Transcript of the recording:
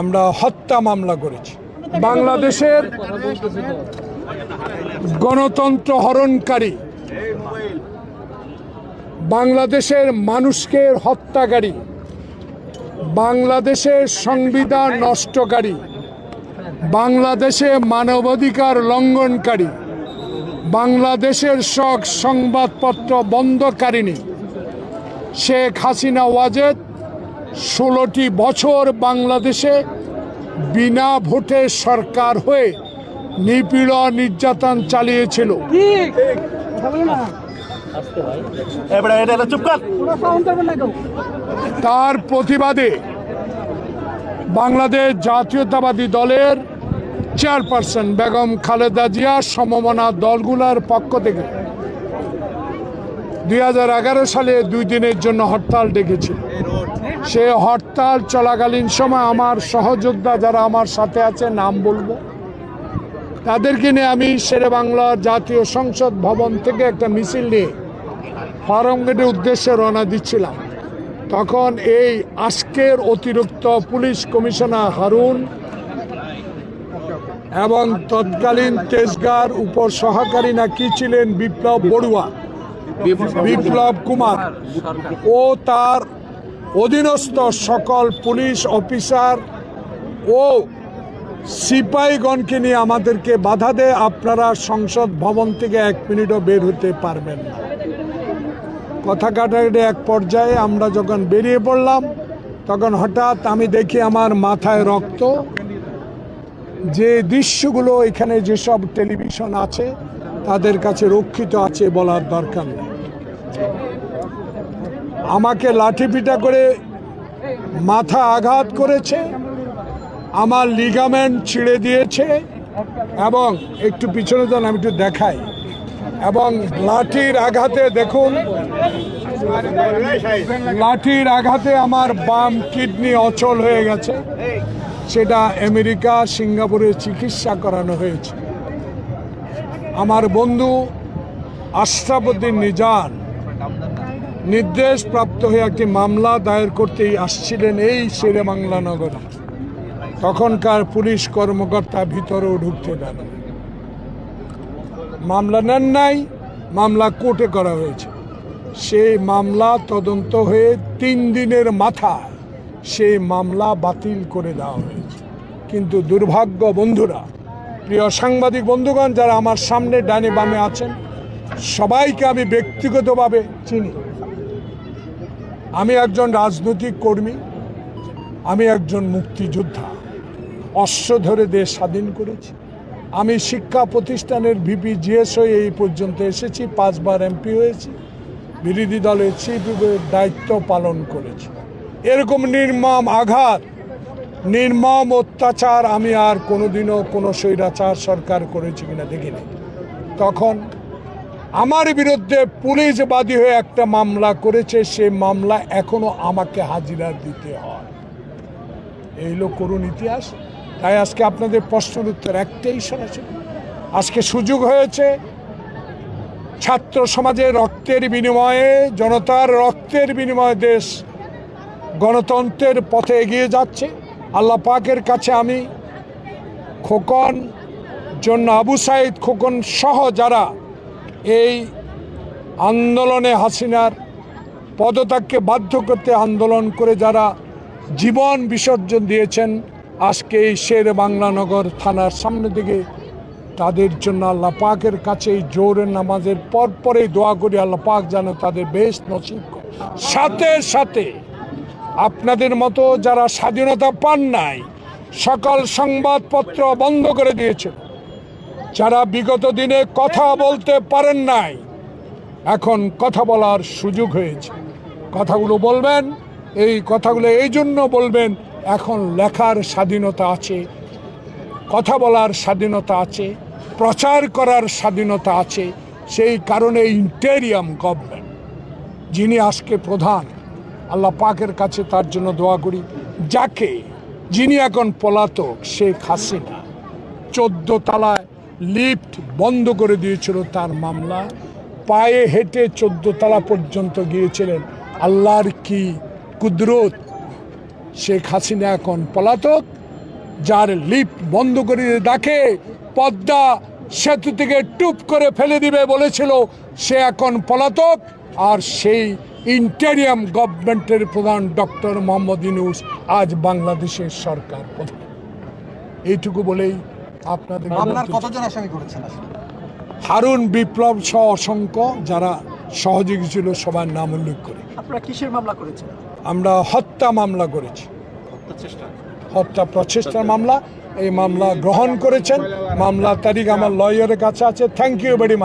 আমরা হত্যা মামলা করেছি। বাংলাদেশের গণতন্ত্র হরণকারী, বাংলাদেশের মানুষকে হত্যাকারী, বাংলাদেশের সংবিধান নষ্টকারী, বাংলাদেশে মানবাধিকার লঙ্ঘনকারী, বাংলাদেশের সব সংবাদপত্র বন্ধকারিণী, শেখ হাসিনা, ওয়াজেদ ষোলোটি বছর বাংলাদেশে বিনা ভোটে সরকার হয়ে নিপীড়ন নির্যাতন চালিয়েছিল। তার প্রতিবাদে বাংলাদেশ জাতীয়তাবাদী দলের চেয়ারপারসন বেগম খালেদা জিয়া সমমনা দলগুলোর পক্ষ থেকে দুই হাজার এগারো সালে দুই দিনের জন্য হরতাল ডেকেছিল সে হরতাল চলাকালীন সময় আমার সহযোদ্ধা যারা আমার সাথে আছে, নাম বলব। তাদেরকে নিয়ে আমি শেরে বাংলার জাতীয় সংসদ ভবন থেকে একটা মিছিল নিয়ে ফার্মগেটের উদ্দেশ্যে রওনা দিচ্ছিলাম। তখন এই আজকের অতিরিক্ত পুলিশ কমিশনার হারুন এবং তৎকালীন তেজগার উপর সহকারী না কি ছিলেন বিপ্লব বড়ুয়া বিপ্লব কুমার ও তার অধীনস্থ সকল পুলিশ অফিসার ও সিপাহীগণকে নিয়ে আমাদেরকে বাধা দেয়। আপনারা সংসদ ভবন থেকে এক মিনিটও বের হতে পারবেন না। কথা কাটাকাটি এক পর্যায়ে আমরা যখন বেরিয়ে পড়লাম, তখন হঠাৎ আমি দেখি আমার মাথায় রক্ত। যে দৃশ্যগুলো এখানে যেসব টেলিভিশন আছে তাদের কাছে রক্ষিত আছে বলার দরকার নেই। আমাকে লাঠিপিটা করে মাথা আঘাত করেছে, আমার লিগামেন্ট ছিঁড়ে দিয়েছে এবং একটু পিছনে যান, আমি একটু দেখাই। এবং লাঠির আঘাতে দেখুন, লাঠির আঘাতে আমার বাম কিডনি অচল হয়ে গেছে। সেটা আমেরিকা, সিঙ্গাপুরে চিকিৎসা করানো হয়েছে। আমার বন্ধু আশরাফুদ্দিন নিজান নির্দেশ প্রাপ্ত হয়ে একটি মামলা দায়ের করতেই আসছিলেন এই শেরে বাংলা নগরে। তখনকার পুলিশ কর্মকর্তা ভিতরেও ঢুকতে দেন মামলা নেন নাই, মামলা কোর্টে করা হয়েছে। সেই মামলা তদন্ত হয়ে তিন দিনের মাথা সেই মামলা বাতিল করে দেওয়া হয়েছে। কিন্তু দুর্ভাগ্য বন্ধুরা প্রিয় সাংবাদিক বন্ধুগণ, যারা আমার সামনে ডানে বামে আছেন, সবাইকে আমি ব্যক্তিগতভাবে চিনি। আমি একজন রাজনৈতিক কর্মী, আমি একজন মুক্তিযোদ্ধা। অশ্ব ধরে দেশ স্বাধীন করেছি। আমি শিক্ষা প্রতিষ্ঠানের ভিপি জিএস হয়ে এই পর্যন্ত এসেছি, পাঁচবার এমপি হয়েছি, বিরোধী দলের চিফ দায়িত্ব পালন করেছি। এরকম নির্মম আঘাত নির্মম অত্যাচার আমি আর কোনোদিনও কোনো স্বৈরাচার সরকার করেছি কিনা দেখিনি। তখন আমার বিরুদ্ধে পুলিশ বাদী হয়ে একটা মামলা করেছে সে মামলা এখনও আমাকে হাজিরা দিতে হয়। এই হলো করুণ ইতিহাস। তাই আজকে আপনাদের প্রশ্নের উত্তর একটাই সরাসরি। আজকে সুযোগ হয়েছে, ছাত্র সমাজের রক্তের বিনিময়ে, জনতার রক্তের বিনিময়ে দেশ গণতন্ত্রের পথে এগিয়ে যাচ্ছে। আল্লাহ পাকের কাছে আমি খোকন জন্য আবু সাইদ খোকন সহ যারা এই আন্দোলনে হাসিনার পদত্যাগকে বাধ্য করতে আন্দোলন করে যারা জীবন বিসর্জন দিয়েছেন, আজকে এই শের বাংলানগর থানার সামনে দিকে তাদের জন্য আল্লাহ পাকের কাছে এই জোরের নামাজের পর পরেই দোয়া করি, আল্লাহ পাক যেন তাদের বেশ নসিব সাথে সাথে আপনাদের মতো যারা স্বাধীনতা পান নাই, সকল সংবাদপত্র বন্ধ করে দিয়েছে যারা বিগত দিনে কথা বলতে পারেন নাই, এখন কথা বলার সুযোগ হয়েছে। কথাগুলো বলবেন, এই কথাগুলো এই জন্য বলবেন, এখন লেখার স্বাধীনতা আছে, কথা বলার স্বাধীনতা আছে, প্রচার করার স্বাধীনতা আছে, সেই কারণে ইন্টেরিয়াম গভর্নমেন্ট, যিনি আজকে প্রধান আল্লাহ পাকের কাছে তার জন্য দোয়া করি। যাকে যিনি এখন পলাতক, শেখ হাসিনা, চোদ্দ তালায় লিফট বন্ধ করে দিয়েছিল তার মামলা। পায়ে হেঁটে চোদ্দ তালা পর্যন্ত গিয়েছিলেন। আল্লাহর কি কুদরত? শেখ হাসিনা এখন পলাতক, যার লিফট বন্ধ করে দেখে পদ্মা সেতু থেকে টুপ করে ফেলে দিবে বলেছিল, সে এখন পলাতক। আর সেই ইন্টেরিয়াম গভর্নমেন্টের প্রধান ডক্টর মোহাম্মদ ইউনুস আজ বাংলাদেশের সরকার প্রধান। এইটুকু বলেই আপনাদের কতজন আসামি করেছেন হারুন বিপ্লব সহ অসংখ্য যারা সহযোগী ছিল সবার নাম উল্লেখ করে। আপনারা কিসের মামলা করেছেন? আমরা হত্যা মামলা করেছি। হত্যা প্রচেষ্টার মামলা। এই মামলা গ্রহণ করেছেন। মামলা তারিখ আমার লয়ারের কাছে আছে। Thank you very much